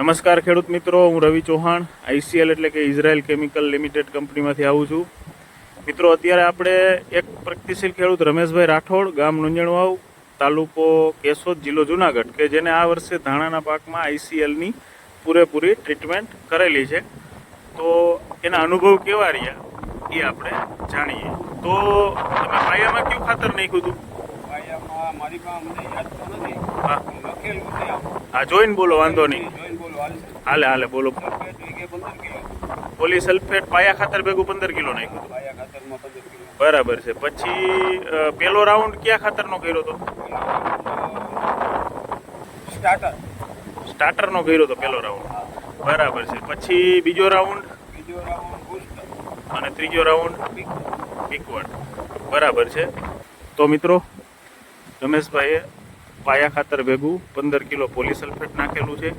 નમસ્કાર ખેડૂત મિત્રો હું રવિ ચૌહાણ આઈસીએલ એટલે કે ઇઝરાયલ કેમિકલ લિમિટેડ કંપનીમાંથી આવું છું. મિત્રો અત્યારે આપણે એક પ્રગતિશીલ ખેડૂત રમેશભાઈ રાઠોડ ગામ નુંજણવાવ તાલુકો કેશોદ જિલ્લો જુનાગઢ કે જેને આ વર્ષે ધાણાના પાકમાં આઈસીએલની પૂરેપૂરી ટ્રીટમેન્ટ કરેલી છે. તો એના અનુભવ કેવા રહ્યા એ આપણે જાણીએ. તો તમે પાયામાં કયું ખાતર નાખ્યું હતું? પાયામાં મારી પાસે મને યાદ તો નથી. હા. જોઈને બોલો વાંધો નહીં. હાલે હાલે બોલો. પોલી સલ્ફેટ પાયા ખાતર ભેગું પંદર કિલો નાખ્યું બરાબર છે. પછી પેલો રાઉન્ડ કયા ખાતરનો કર્યો હતો? સ્ટાર્ટર. સ્ટાર્ટરનો કર્યો હતો પેલો રાઉન્ડ. બરાબર છે. પછી બીજો રાઉન્ડ? બીજો રાઉન્ડ અને ત્રીજો રાઉન્ડ? પીકવર્ડ બરાબર છે. તો મિત્રો રમેશભાઈએ પાયા ખાતર ભેગું પંદર કિલો પોલી સલ્ફેટ નાખેલું છે.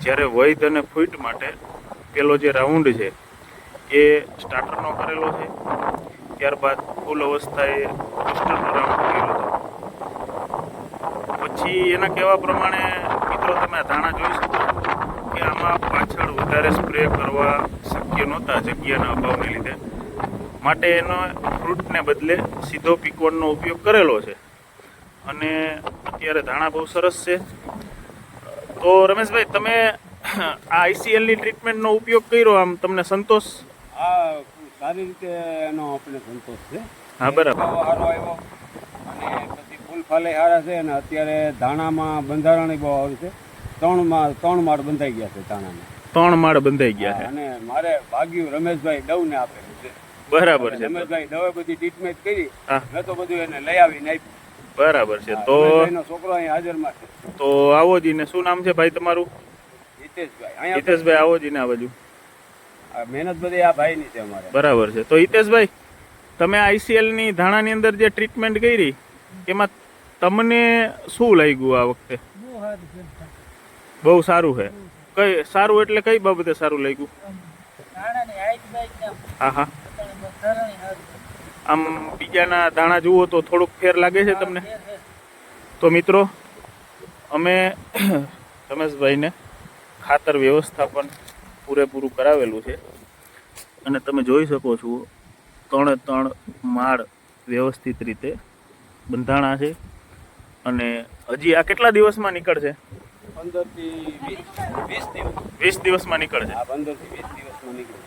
જ્યારે વૈધ અને ફૂટ માટે પેલો જે રાઉન્ડ છે, એ સ્ટાર્ટરનો કરેલો છે. ત્યારબાદ ફૂલ અવસ્થાએ બુસ્ટરનો રાઉન્ડ કરેલો હતો. પછી એના કહેવા પ્રમાણે, મિત્રો, તમે ધાણા જોઈ શકો કે આમાં પાછળ વધારે સ્પ્રે કરવા શક્ય નહોતા જગ્યાના અભાવને લીધે. માટે એનો ફ્રૂટને બદલે સીધો પીકવણનો ઉપયોગ કરેલો છે. અને અત્યારે ધાણા બહુ સરસ છે. તો રમેશભાઈ તમે આ આઈસીએલની ટ્રીટમેન્ટનો ઉપયોગ કર્યો આમ તમને સંતોષ? આ સારી રીતે એનો આપણે સંતોષ છે. હા બરાબર. સારો આવ્યો અને પછી ફૂલ ફાલે સારા છે અને અત્યારે ધાણામાં બંધારણ બહુ સારું છે. ત્રણ માળ ત્રણ માળ બંધાઈ ગયા છે ધાણામાં ત્રણ માળ બંધાઈ ગયા છે. અને મારે ભાગ્યું રમેશભાઈ ડવને આપેલું છે. બરાબર છે. રમેશભાઈ દવે બધી ટ્રીટમેન્ટ કરી મેં તો બધું એને લઈ આવીને આપ્યું. બરાબર છે. તો છોકરો અહીં હાજરમાં છે તો આવો જીને શું નામ છે ભાઈ તમારું? હિતેશભાઈ. હિતેશભાઈ આવો જીને આ બાજુ. મહેનત બધી આ ભાઈની છે અમારે. બરાબર છે. તો હિતેશભાઈ તમે આઈસીએલની ધાણાની અંદર જે ટ્રીટમેન્ટ કરી એમાં તમને શું લાગ્યું આ વખતે? બહુ સારું છે. કઈ સારું એટલે કઈ બાબતે સારું લાગ્યું? હા હા. આમ બીજાના દાણા જુઓ તો થોડુંક ફેર લાગે છે તમને. તો મિત્રો અમે રમેશભાઈને ખાતર વ્યવસ્થાપન પૂરેપૂરું કરાવેલું છે. અને તમે જોઈ શકો છો ત્રણે ત્રણ માળ વ્યવસ્થિત રીતે બંધાણા છે. અને હજી આ કેટલા દિવસમાં નીકળશે? પંદરથી વીસ. વીસ દિવસ. વીસ દિવસમાં નીકળશે. આ પંદરથી વીસ દિવસમાં નીકળી બ- અને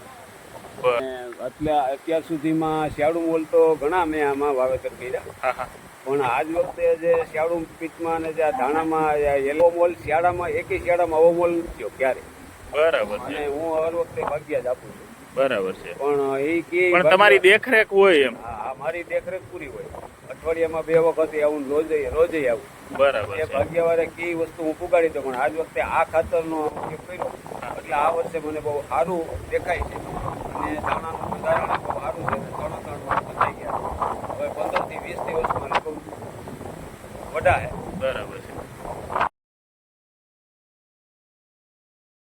એટલે અત્યાર સુધીમાં શિયાળુ મોલ તો ઘણા મેં આમાં વાવેતર કર્યા. પણ આજ વખતે જે શિયાળુ પીચમાં અને જે ધાણામાં યલો મોલ શિયાળામાં એકે શિયાળામાં આવો મોલ થયો ક્યારે બરાબર અને હું હર વખતે ભાગ્યા જ આપું છું. બરાબર છે. પણ એ કે પણ તમારી દેખરેખ હોય એમ. હા મારી દેખરેખ પૂરી હોય. અઠવાડિયામાં બે વખત આવું રોજે રોજ આવું. બરાબર એ ભાગ્યવારે કઈ વસ્તુ હું પુગાડી દઉં પણ આજ વખતે આ ખાતરનો ઉપયોગ કર્યો. એટલે આ વર્ષે મને બહુ સારું દેખાય છે. છે બધાઈ ગયા હવે પંદરથી વીસ દિવસમાં વડા છે. બરાબર